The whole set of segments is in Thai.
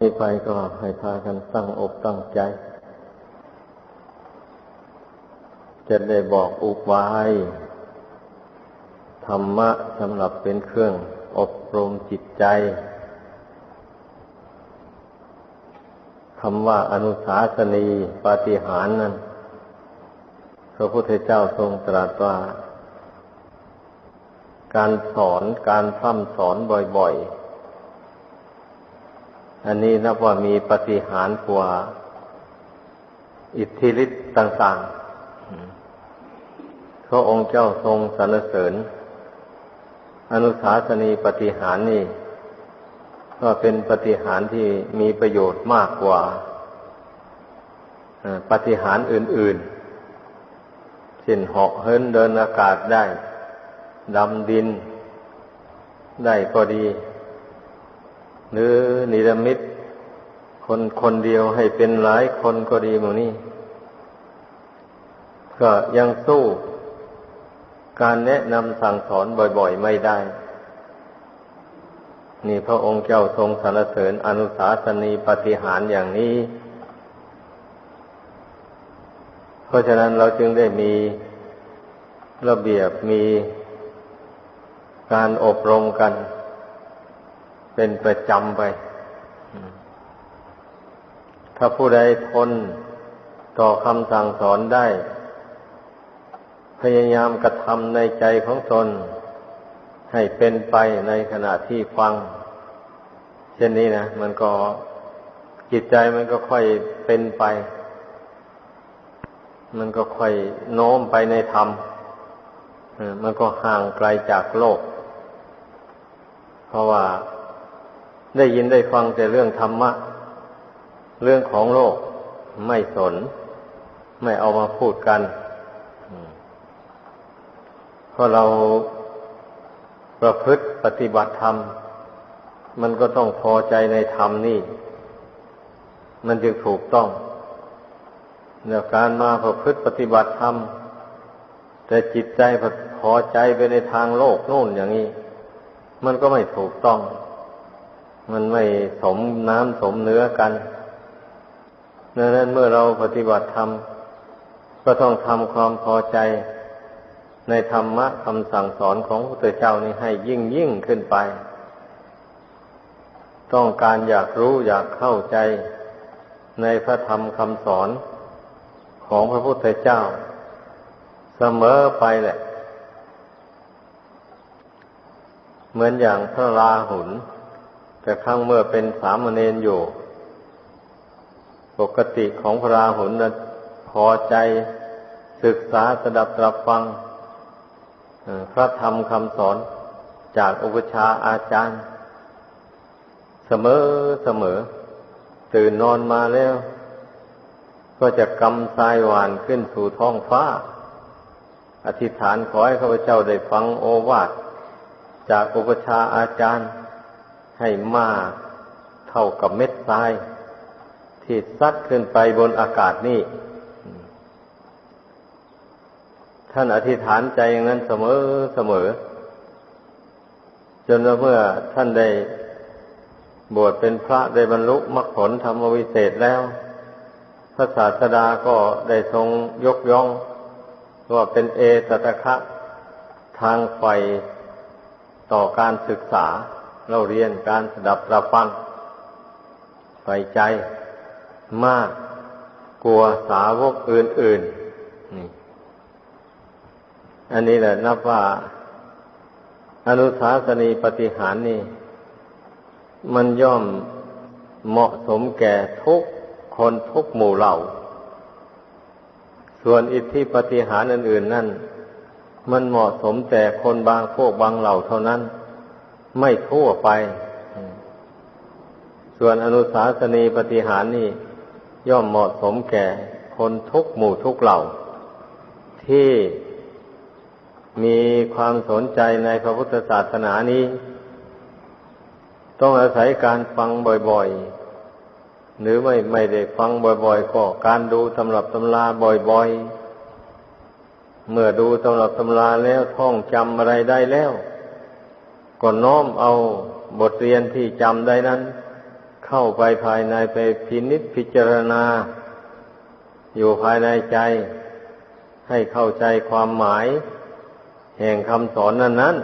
นี้ไปก็ให้พากันตั้งอกตั้งใจ จะได้บอกอุบาย ธรรมะสำหรับเป็นเครื่องอบรมจิตใจคำว่าอนุสาสนีปาฏิหารนั้นพระพุทธเจ้าทรงตรัสว่า การสอนการพร่ำสอนบ่อยๆ อันนี้นับว่ามีปฏิหารกว่าอิทธิฤทธิ์ต่างๆพระองค์เจ้าทรงสรรเสริญ อนุสาสนีปฏิหารนี่ ก็เป็นปฏิหารที่มีประโยชน์มากกว่าปฏิหารอื่นๆเช่นเหาะเฮินเดินอากาศได้ดำดินได้ก็ดี หรือนิรมิตคนคนเดียวให้เป็นหลายคนก็ดีหมูนี่ก็ยังสู้การแนะนำสั่งสอนบ่อย ๆ ไม่ได้ นี่พระองค์เจ้าทรงสรรเสริญอนุสาสนีปฏิหารอย่างนี้ เพราะฉะนั้นเราจึงได้มีระเบียบมีการอบรมกัน เป็นประจำไป ถ้าผู้ใดทนต่อคำสั่งสอนได้ พยายามกระทำในใจของตน ให้เป็นไปในขณะที่ฟัง เช่นนี้นะมันก็จิตใจมันก็ค่อยเป็นไป มันก็ค่อยโน้มไปในธรรมมันก็ห่างไกลจากโลก เพราะว่า ได้ยินได้ฟังแต่เรื่องธรรมะ เรื่องของโลกไม่สน ไม่เอามาพูดกันเพราะเราประพฤติปฏิบัติธรรม มันก็ต้องพอใจในธรรมนี่ มันจึงถูกต้องเนื่อการมาประพฤติปฏิบัติธรรม แต่จิตใจพอใจไปในทางโลกโน่นอย่างนี้ มันก็ไม่ถูกต้อง มันไม่สมน้ำสมเนื้อกันดังนั้นเมื่อเราปฏิบัติธรรมก็ต้องทำความพอใจ ในธรรมะคำสั่งสอนของพระพุทธเจ้านี้ให้ยิ่งยิ่งขึ้นไป ต้องการอยากรู้อยากเข้าใจในพระธรรมคำสอนของพระพุทธเจ้า เสมอไปแหละ เหมือนอย่างพระราหุล แต่ครั้งเมื่อเป็นสามเณรอยู่ ปกติของพระราหุลนะพอใจศึกษาสดับตรับฟังพระธรรมคำสอนจากอุปชาอาจารย์ เสมอเสมอ ตื่นนอนมาแล้ว ก็จะกำทรายหวานขึ้นสู่ท้องฟ้า อธิษฐานขอให้ข้าพเจ้าได้ฟังโอวาทจากอุปชาอาจารย์ ให้มากเท่ากับเม็ดทราย ที่ซัดขึ้นไปบนอากาศนี่ ท่านอธิษฐานใจอย่างนั้นเสมอเสมอ จนเมื่อท่านได้บวชเป็นพระได้บรรลุมรรคผลธรรมวิเศษแล้ว พระศาสดาก็ได้ทรงยกย่องว่าเป็นเอตตะคะทางไฟต่อการศึกษา เราเรียนการสดับรับฟังใส่ใจมากกลัวสาวกอื่นๆนี่อันนี้แหละนับว่าอนุสาสนีปฏิหารนี่ มันย่อมเหมาะสมแก่ทุกคนทุกหมู่เหล่า ส่วนอิทธิปฏิหารอื่น ๆ นั่น มันเหมาะสมแต่คนบางพวกบางเหล่าเท่านั้น ไม่ทั่วไป ส่วนอนุสาสนีปฏิหารนี่ย่อมเหมาะสมแก่คนทุกหมู่ทุกเหล่า ที่มีความสนใจในพระพุทธศาสนานี้ ต้องอาศัยการฟังบ่อยๆ หรือไม่ไม่ได้ฟังบ่อยๆ ก็การดูตำรับตำราบ่อยๆ เมื่อดูตำรับตำราแล้วท่องจำอะไรได้แล้ว ก็น้อมเอาบทเรียนที่จำได้นั้น เข้าไปภายในไปพินิษพิจารณา อยู่ภายในใจ ให้เข้าใจความหมาย แห่งคำสอนนั้นนั้น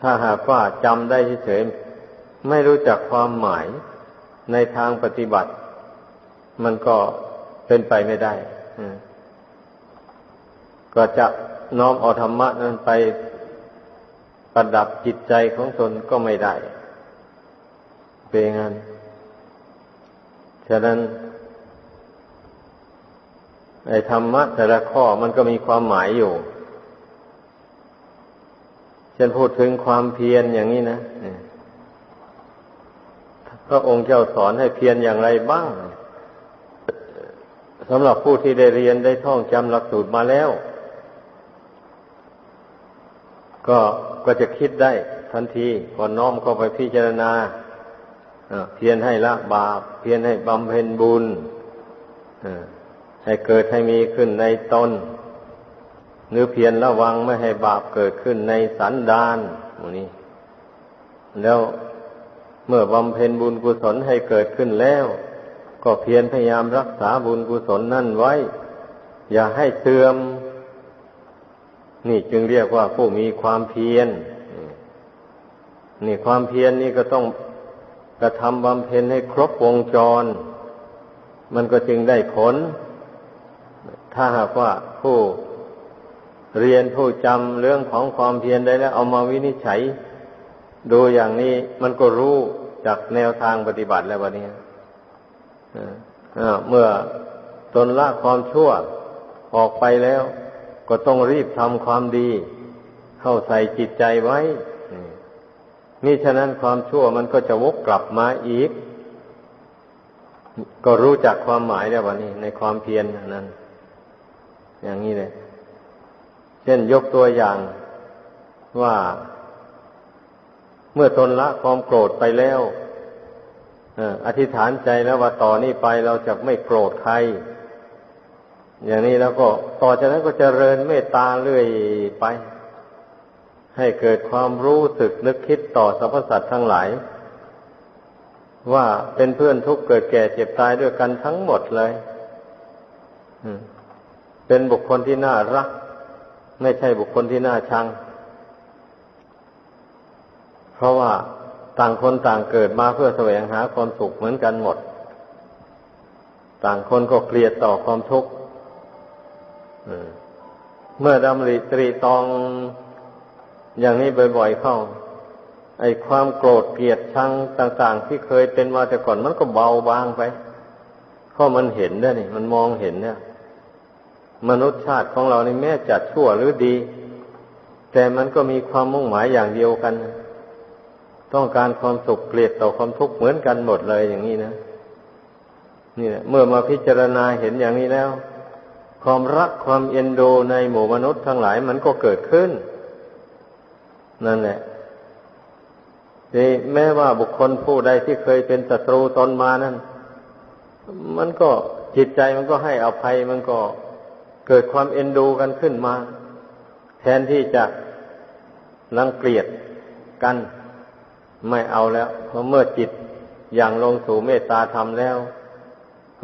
ถ้าหากว่าจำได้เฉยๆไม่รู้จักความหมายในทางปฏิบัติ มันก็เป็นไปไม่ได้ก็จะ น้อมเอาธรรมะนั้นไปประดับจิตใจของตนก็ไม่ได้ เป็นงั้น ฉะนั้นไอ้ธรรมะแต่ละข้อมันก็มีความหมายอยู่ เช่นพูดถึงความเพียรอย่างนี้นะพระองค์เจ้าสอนให้เพียรอย่างไรบ้างสำหรับผู้ที่ได้เรียนได้ท่องจำหลักสูตรมาแล้ว ก็ก็จะคิดได้ทันทีก่อนน้อมเข้าไปพิจารณาเพียรให้ละบาปเพียรให้บำเพ็ญบุญให้เกิดให้มีขึ้นในตนหรือเพียรระวังไม่ให้บาปเกิดขึ้นในสันดานนี้ แล้วเมื่อบำเพ็ญบุญกุศลให้เกิดขึ้นแล้ว ก็เพียรพยายามรักษาบุญกุศลนั่นไว้ อย่าให้เสื่อม นี่จึงเรียกว่าผู้มีความเพียรนี่ความเพียรนนี่ก็ต้องกระทำบำเพ็ญให้ครบวงจร มันก็จึงได้ผล ถ้าหากว่าผู้เรียนผู้จำเรื่องของความเพียรได้แล้ว เอามาวินิจฉัย ดูอย่างนี้มันก็รู้จากแนวทางปฏิบัติแล้ววันนี้เมื่อตนละความชั่วออกไปแล้ว ก็ต้องรีบทำความดี เข้าใส่จิตใจไว้นี่ฉะนั้นความชั่วมันก็จะวกกลับมาอีก ก็รู้จักความหมายแล้ววันนี้ ในความเพียรนั้น อย่างนี้เลยเช่นยกตัวอย่างว่าเมื่อตนละความโกรธไปแล้วอธิษฐานใจแล้วว่าต่อนนี้ไปเราจะไม่โกรธใคร อย่างนี้แล้วก็ต่อจากนั้นก็จเจริญเมตตาเรื่อยไป ให้เกิดความรู้สึกนึกคิดต่อสรรพสัตว์ทั้งหลาย ว่าเป็นเพื่อนทุกข์เกิดแก่เจ็บตายด้วยกันทั้งหมดเลยเป็นบุคคลที่น่ารัก ไม่ใช่บุคคลที่น่าชัง เพราะว่าต่างคนต่างเกิดมาเพื่อแสวงหาความสุขเหมือนกันหมด ต่างคนก็เกลียดต่อความทุกข์ เมื่อดำริตรีตองอย่างนี้บ่อยๆเข้า ไอ้ความโกรธเกลียดชังต่าง ๆ ที่เคยเป็นมาแต่ก่อนมันก็เบาบางไป เพราะมันเห็นได้นี่มันมองเห็นเนี่ย มนุษย์ชาติของเรานี่แม้จะชั่วหรือดี แต่มันก็มีความมุ่งหมายอย่างเดียวกัน ต้องการความสุขเกลียดต่อความทุกข์เหมือนกันหมดเลยอย่างนี้นะนี่เมื่อมาพิจารณาเห็นอย่างนี้แล้ว ความรักความเอ็นดูในหมู่มนุษย์ทั้งหลายมันก็เกิดขึ้น นั่นแหละนี่แม้ว่าบุคคลผู้ใดที่เคยเป็นศัตรูตนมานั้น มันก็จิตใจมันก็ให้อภัยมันก็เกิดความเอ็นดูกันขึ้นมา แทนที่จะรังเกียจกัน ไม่เอาแล้วเพราะเมื่อจิตอย่างลงสู่เมตตาธรรมแล้ว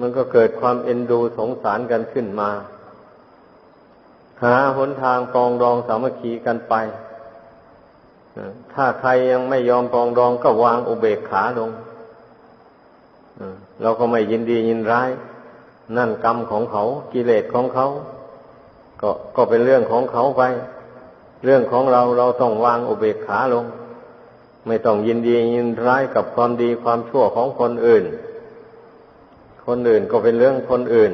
มันก็เกิดความเอ็นดูสงสารกันขึ้นมา หาหนทางปองดองสามัคคีกันไป ถ้าใครยังไม่ยอมปองดองก็วางอุเบกขาลง เราก็ไม่ยินดียินร้าย นั่นกรรมของเขา กิเลสของเขา ก็ก็เป็นเรื่องของเขาไป เรื่องของเราเราต้องวางอุเบกขาลง ไม่ต้องยินดียินร้ายกับความดีความชั่วของคนอื่น คนอื่นก็เป็นเรื่องคนอื่น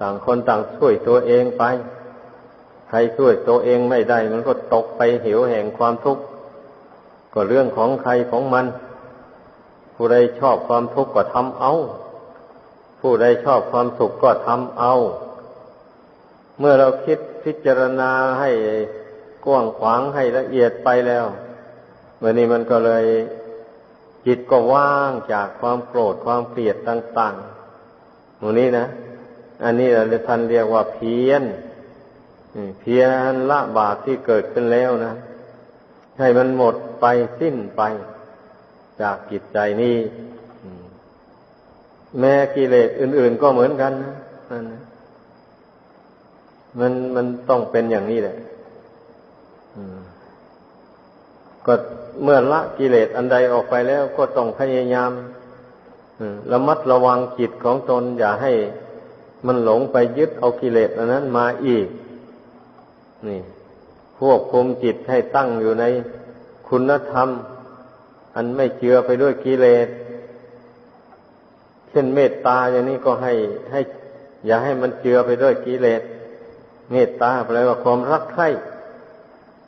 ต่างคนต่างช่วยตัวเองไป ใครช่วยตัวเองไม่ได้ มันก็ตกไปเหวแห่งความทุกข์ ก็เรื่องของใครของมัน ผู้ใดชอบความทุกข์ก็ทำเอา ผู้ใดชอบความสุขก็ทำเอา เมื่อเราคิดพิจารณาให้กว้างขวางให้ละเอียดไปแล้ววันนี้มันก็เลย จิตก็ว่างจากความโกรธความเกลียดต่างๆตรงนี้นะ อันนี้เราท่านเรียกว่าเพียนเพียนละบาปที่เกิดขึ้นแล้วนะ ให้มันหมดไปสิ้นไปจากจิตใจนี้แม้กิเลสอื่น ๆก็เหมือนกันนะนนนะมันมันต้องเป็นอย่างนี้แหละก็ เมื่อละกิเลสอันใดออกไปแล้วก็ต้องพยายามระมัดระวังจิตของตนอย่าให้มันหลงไปยึดเอากิเลสอันนั้นมาอีก นี่ควบคุมจิตให้ตั้งอยู่ในคุณธรรม อันไม่เจือไปด้วยกิเลส เช่นเมตตาอย่างนี้ก็ให้ให้ อย่าให้มันเจือไปด้วยกิเลส เมตตาแปลว่าความรักใคร่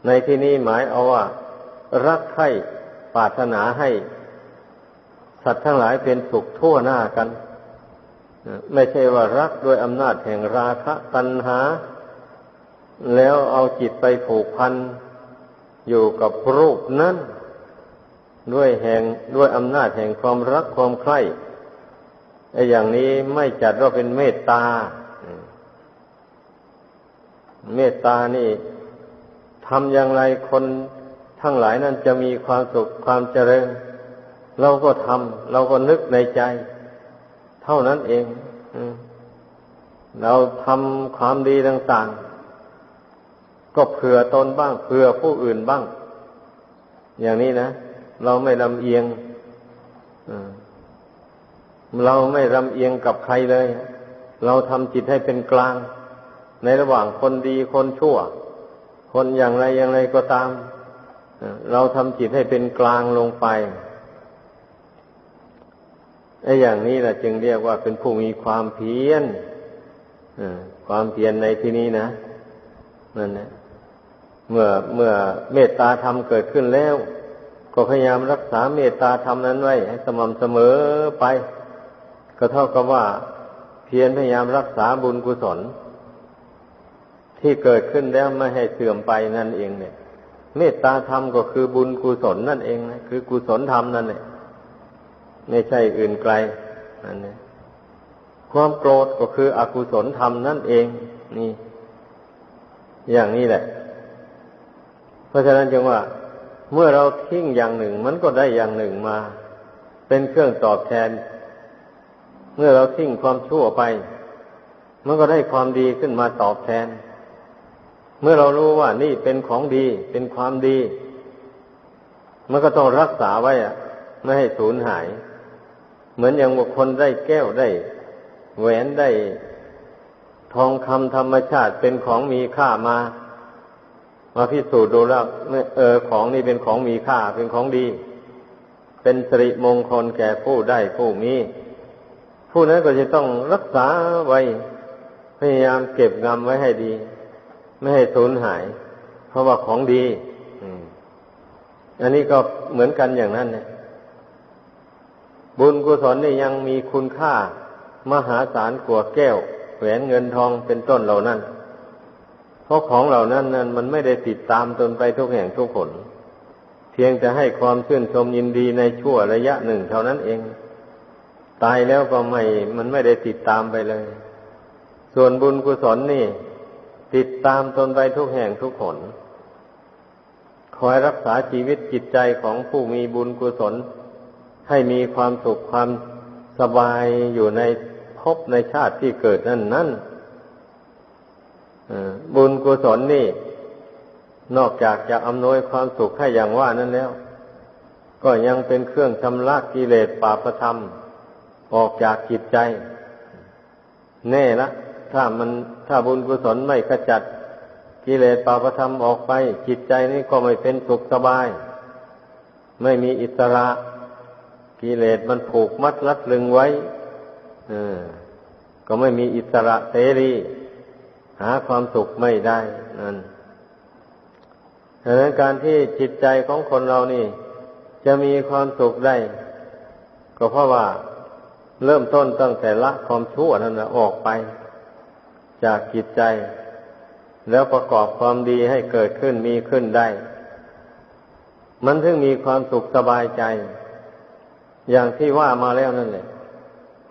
ในที่นี้หมายเอาว่า รักใคร่ปรารถนาให้ สัตว์ทั้งหลายเป็นสุขทั่วหน้ากัน ไม่ใช่ว่ารักด้วยอำนาจแห่งราคะตัณหา แล้วเอาจิตไปผูกพันอยู่กับรูปนั้น ด้วยแห่งด้วยอำนาจแห่งความรักความใคร่ไอ้อย่างนี้ไม่จัดว่าเป็นเมตตา เมตตานี่ทำอย่างไรคน ทั้งหลายนั้นจะมีความสุขความเจริญ เราก็ทำเราก็นึกในใจ เท่านั้นเองเราทำความดีต่างๆ ก็เผื่อตนบ้างเผื่อผู้อื่นบ้าง อย่างนี้นะ เราไม่ลำเอียงเราไม่ลำเอียงกับใครเลย เราทำจิตให้เป็นกลาง ในระหว่างคนดีคนชั่ว คนอย่างไรอย่างไรก็ตาม เราทำจิตให้เป็นกลางลงไปไอ้อย่างนี้แหละจึงเรียกว่าเป็นผู้มีความเพียรความเพียรในที่นี้นะนั่นแหละเมื่อเมื่อเมตตาธรรมเกิดขึ้นแล้ว ก็พยายามรักษาเมตตาธรรมนั้นไว้ ให้สม่ำเสมอไป ก็เท่ากับว่า เพียรพยายามรักษาบุญกุศล ที่เกิดขึ้นแล้วไม่ให้เสื่อมไปนั่นเองเนี่ย เมตตาธรรมก็คือบุญกุศลนั่นเองนะคือกุศลธรรมนั่นแหละไม่ใช่อื่นไกลนั่นเนี่ยความโกรธก็คืออกุศลธรรมนั่นเอง นี่ อย่างนี้แหละ เพราะฉะนั้นจึงว่า เมื่อเราทิ้งอย่างหนึ่ง มันก็ได้อย่างหนึ่งมา เป็นเครื่องตอบแทน เมื่อเราทิ้งความชั่วไป มันก็ได้ความดีขึ้นมาตอบแทน เมื่อเรารู้ว่านี่เป็นของดี เป็นความดี มันก็ต้องรักษาไว้อะไม่ให้สูญหาย เหมือนอย่างบุคคลได้แก้วได้ แหวนได้ ทองคำธรรมชาติเป็นของมีค่ามา มาพิสูจน์ดูแล้วเออของนี่เป็นของมีค่า เป็นของดี เป็นสิริมงคลแก่ผู้ได้ผู้มีผู้นั้นก็จะต้องรักษาไว้พยายามเก็บงำไว้ให้ดี ไม่ให้สูญหาย เพราะว่าของดีอันนี้ก็เหมือนกันอย่างนั้นเนี่ย บุญกุศลนี่ยังมีคุณค่ามหาศาลกว่าแก้ว แหวนเงินทองเป็นต้นเหล่านั้น เพราะของเหล่านั้นนั้นมันไม่ได้ติดตามตนไปทุกแห่งทุกคนเพียงแต่ให้ความชื่นชมยินดีในชั่วระยะหนึ่งเท่านั้นเอง ตายแล้วก็ไม่ มันไม่ได้ติดตามไปเลย ส่วนบุญกุศลนี่ ติดตามตนไปทุกแห่งทุกคนคอยรักษาชีวิตจิตใจของผู้มีบุญกุศล ให้มีความสุขความสบายอยู่ในภพในชาติที่เกิดนั่นนั่นบุญกุศลนี่ นอกจากจะอำนวยความสุขให้อย่างว่านั้นแล้ว ก็ยังเป็นเครื่องชำระกิเลสปาประธรรม ออกจากจิตใจ แน่ละ ถ้ามันถ้าบุญกุศลไม่ขจัดกิเลสปาปธรรมออกไป จิตใจนี้ก็ไม่เป็นสุขสบาย ไม่มีอิสระกิเลสมันผูกมัดรัดลึงไว้ก็ไม่มีอิสระเสรีหาความสุขไม่ได้นั่นดังนั้นการที่จิตใจของคนเรานี่ จะมีความสุขได้ ก็เพราะว่าเริ่มต้นตั้งแต่ละความชั่วนั้นนะออกไป จากจิตใจ แล้วประกอบความดีให้เกิดขึ้นมีขึ้นได้ มันถึงมีความสุขสบายใจ อย่างที่ว่ามาแล้วนั่นแหละ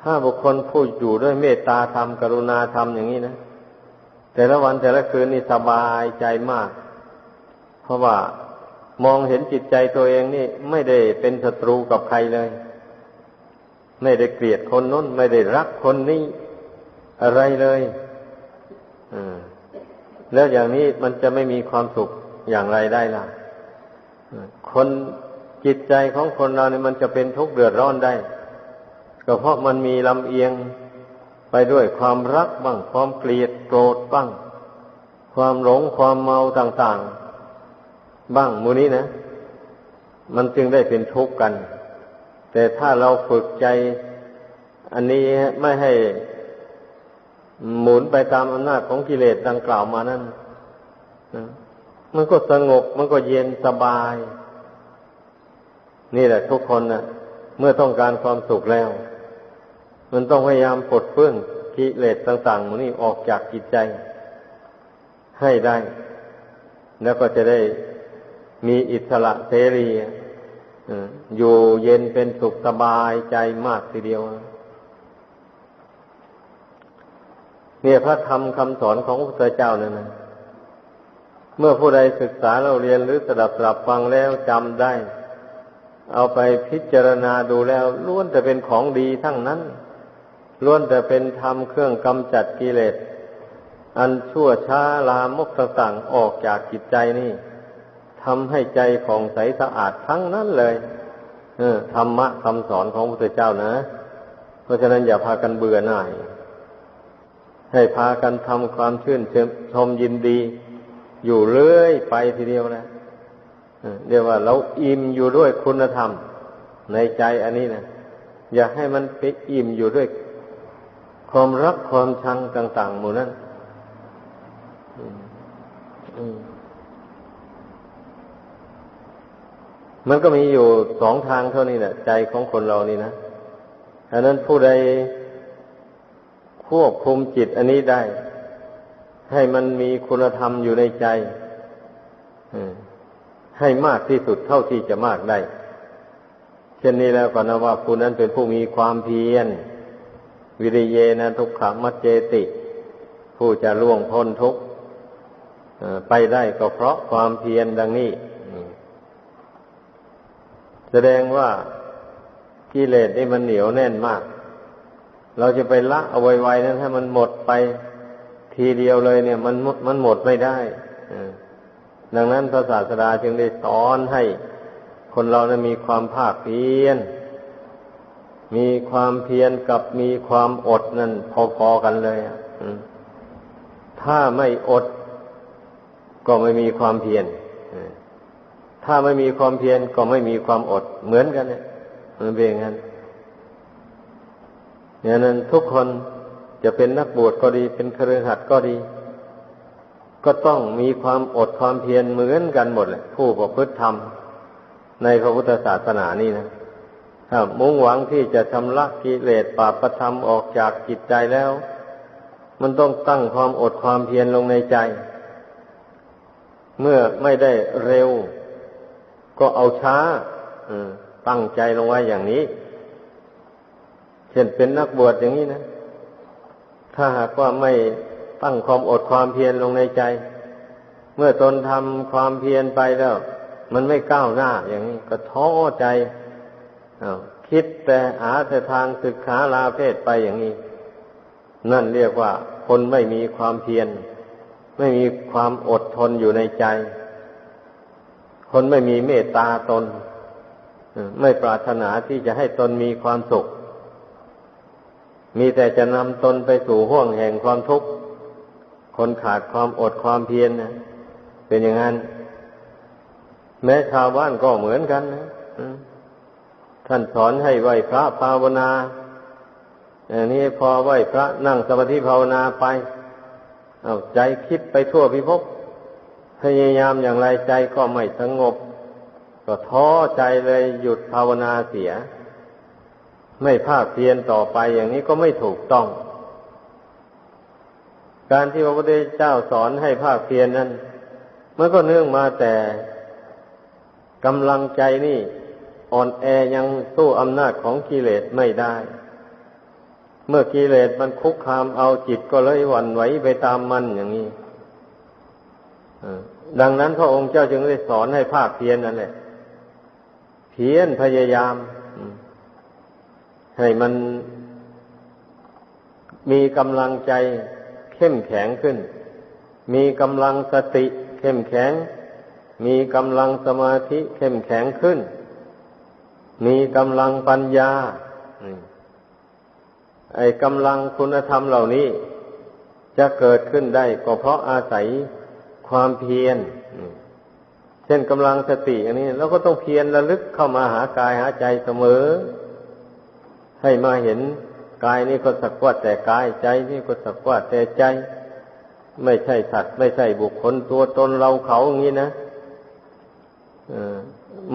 ถ้าบุคคลพูดอยู่ด้วยเมตตาธรรมกรุณาธรรมอย่างนี้นะ แต่ละวันแต่ละคืนนี่สบายใจมาก เพราะว่ามองเห็นจิตใจตัวเองนี่ ไม่ได้เป็นศัตรูกับใครเลย ไม่ได้เกลียดคนน้น ไม่ได้รักคนนี้ อะไรเลย แล้วอย่างนี้มันจะไม่มีความสุขอย่างไรได้ล่ะคนจิตใจของคนเราเนี่ยมันจะเป็นทุกข์เดือดร้อนได้ ก็เพราะมันมีลำเอียงไปด้วยความรักบ้าง ความเกลียดโกรธบ้าง ความหลงความเมาต่าง ๆ บ้างมูนี้นะ มันจึงได้เป็นทุกข์กัน แต่ถ้าเราฝึกใจ อันนี้ไม่ให้ หมุนไปตามอำนาจของกิเลสดังกล่าวมานั้นมันก็สงบมันก็เย็นสบาย นี่แหละทุกคนนะเมื่อต้องการความสุขแล้ว มันต้องพยายามปลดเปื้องกิเลสต่างๆมันนี่ออกจากจิตใจ ให้ได้ แล้วก็จะได้มีอิสระเสรีอยู่เย็นเป็นสุขสบายใจมากทีเดียว เนี่ยพระธรรมคำสอนของพระพุทธเจ้านั่นนะ เมื่อผู้ใดศึกษาเราเรียนหรือสดับสดับฟังแล้วจำได้ เอาไปพิจารณาดูแล้วล้วนแต่เป็นของดีทั้งนั้นล้วนแต่เป็นธรรมเครื่องกำจัดกิเลส อันชั่วช้าลามกต่างๆออกจากจิตใจนี่ทำให้ใจของใสสะอาดทั้งนั้นเลยเออธรรมะคำสอนของพระพุทธเจ้านะ เพราะฉะนั้นอย่าพากันเบื่อหน่าย ให้พากันทำความชื่นชมยินดี อยู่เรื่อยไปทีเดียวนะเรียกว่าเราอิ่มอยู่ด้วยคุณธรรม ในใจอันนี้นะอย่าให้มันไปอิ่มอยู่ด้วย ความรักความชังต่าง ๆ หมู่นั้นมันก็มีอยู่สองทางเท่านี้แหละใจของคนเรานี่นะอันนั้นผู้ใด ควบคุมจิตอันนี้ได้ ให้มันมีคุณธรรมอยู่ในใจให้มากที่สุดเท่าที่จะมากได้ เช่นนี้แล้วก็นะว่าผู้นั้นเป็นผู้มีความเพียร วิริเยนะทุกขมัจเจติ ผู้จะล่วงพ้นทุกข์ไปได้ก็เพราะความเพียรดังนี้ แสดงว่ากิเลสนี่มันเหนียวแน่นมาก เราจะไปละเอาไว้ๆนั้นให้มันหมดไปทีเดียวเลยเนี่ย มันมันหมดไม่ได้ดังนั้นพระศาสดาจึงได้สอนให้คนเรานะมีความภาคเพียร มีความเพียรกับมีความอดนั่นพอๆกันเลยถ้าไม่อดก็ไม่มีความเพียรถ้าไม่มีความเพียรก็ไม่มีความอดเหมือนกันเนี่ยมันเป็นอย่างนั้น อย่างนั้นทุกคนจะเป็นนักบวชก็ดี เป็นเครือขัดก็ดี ก็ต้องมีความอดความเพียรเหมือนกันหมดเลยผู้ประพฤติธรรม ในพระพุทธศาสนานี่นะถ้ามุ่งหวังที่จะชำระกิเลสปาประธรรมออกจากจิตใจแล้ว มันต้องตั้งความอดความเพียรลงในใจ เมื่อไม่ได้เร็ว ก็เอาช้าตั้งใจลงไว้อย่างนี้ เช่นเป็นนักบวชอย่างนี้นะ ถ้าหากว่าไม่ตั้งความอดความเพียรลงในใจ เมื่อตนทำความเพียรไปแล้ว มันไม่ก้าวหน้าอย่างนี้ก็ท้อใจคิดแต่หาแต่ทางศึกษาลาเพศไปอย่างนี้ นั่นเรียกว่าคนไม่มีความเพียร ไม่มีความอดทนอยู่ในใจ คนไม่มีเมตตาตน ไม่ปรารถนาที่จะให้ตนมีความสุข มีแต่จะนำตนไปสู่ห้วงแห่งความทุกข์ คนขาดความอดความเพียรนะเป็นอย่างนั้น แม้ชาวบ้านก็เหมือนกันนะท่านสอนให้ไหวพระภาวนาอย่างนี้พอไหวพระนั่งสมาธิภาวนาไป เอาใจคิดไปทั่วพิภพพยายามอย่างไรใจก็ไม่สงบ ก็ท้อใจเลยหยุดภาวนาเสีย ไม่ภาคเพียรต่อไปอย่างนี้ก็ไม่ถูกต้อง การที่พระพุทธเจ้าสอนให้ภาคเพียรนนั้นมันก็เนื่องมาแต่กำลังใจนี่อ่อนแอยังสู้อำนาจของกิเลสไม่ได้ เมื่อกิเลสมันคุกคามเอาจิตก็เลยหวั่นไหวไปตามมันอย่างนี้ดังนั้นพระองค์เจ้าจึงได้สอนให้ภาคเพียรนั่นแหละเพียรพยายาม ให้มันมีกำลังใจเข้มแข็งขึ้น มีกำลังสติเข้มแข็ง มีกำลังสมาธิเข้มแข็งขึ้น มีกำลังปัญญาไอ้กำลังคุณธรรมเหล่านี้ จะเกิดขึ้นได้ก็เพราะอาศัยความเพียรเช่นกำลังสติ อันนี้เราก็ต้องเพียรระลึกเข้ามาหากายหาใจเสมอ ให้มาเห็นกายนี่ก็สักว่าแต่กายใจนี่ก็สักว่าแต่ใจ ไม่ใช่สัตว์ไม่ใช่บุคคลตัวตนเราเขาอย่างนี้นะ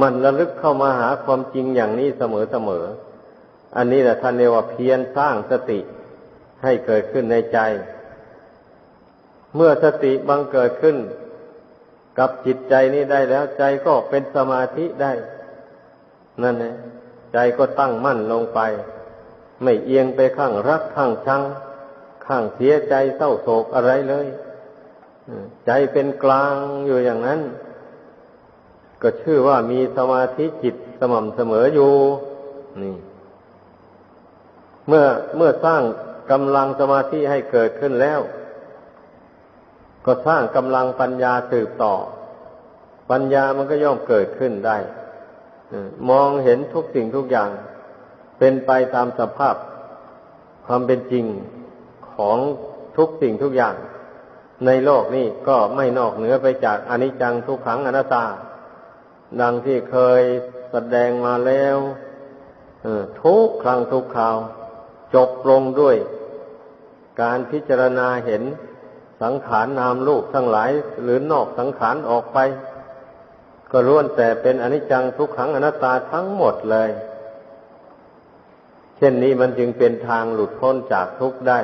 มันระลึกเข้ามาหาความจริงอย่างนี้เสมอเสมอ อันนี้แหละท่านเรียกว่าเพียรสร้างสติให้เกิดขึ้นในใจ เมื่อสติบังเกิดขึ้น กับจิตใจนี้ได้แล้วใจก็เป็นสมาธิได้ นั่นเองใจก็ตั้งมั่นลงไป ไม่เอียงไปข้างรักข้างชัง ข้างเสียใจเศร้าโศกอะไรเลยใจเป็นกลางอยู่อย่างนั้น ก็ชื่อว่ามีสมาธิจิตสม่ำเสมออยู่ นี่ เมื่อเมื่อสร้างกำลังสมาธิให้เกิดขึ้นแล้ว ก็สร้างกำลังปัญญาสืบต่อ ปัญญามันก็ย่อมเกิดขึ้นได้มองเห็นทุกสิ่งทุกอย่าง เป็นไปตามสภาพความเป็นจริงของทุกสิ่งทุกอย่าง ในโลกนี้ก็ไม่นอกเหนือไปจากอนิจจังทุกขังอนัตตา ดังที่เคยแสดงมาแล้วทุกครั้งทุกคราว จบลงด้วย การพิจารณาเห็นสังขารนามรูปทั้งหลายหรือนอกสังขารออกไป ก็ล้วนแต่เป็นอนิจจังทุกขังอนัตตาทั้งหมดเลย เช่นนี้มันจึงเป็นทางหลุดพ้นจากทุกข์ได้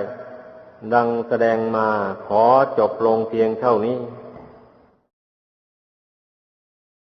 ดังแสดงมาขอจบลงเพียงเท่านี้